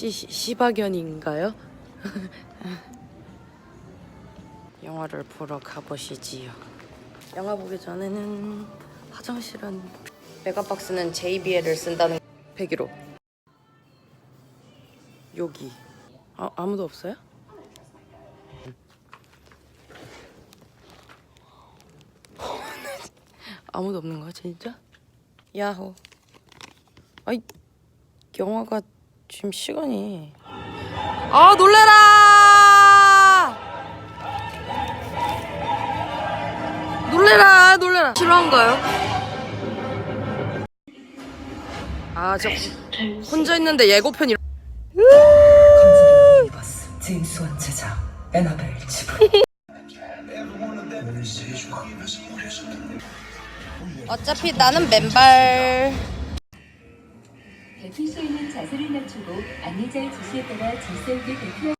시, 시 시박연인가요? 영화를 보러 가보시지요. 영화 보기 전에는 화장실은 메가박스는 JBL을 쓴다는 101호 여기 아, 아무도 없어요? 아무도 없는 거야 진짜? 야호 아이 영화가 지금 시간이. 아 놀래라! 놀래라 놀래라. 싫어한가요? 아 저 혼자 있는데 예고편이 컨즈링 유니버스 제임스 wan 제작 에나벨 지브리 어차피 나는 맨발 대필 수 있는 자세를 낮추고 안내자의 지시에 따라 질서 있게 대피하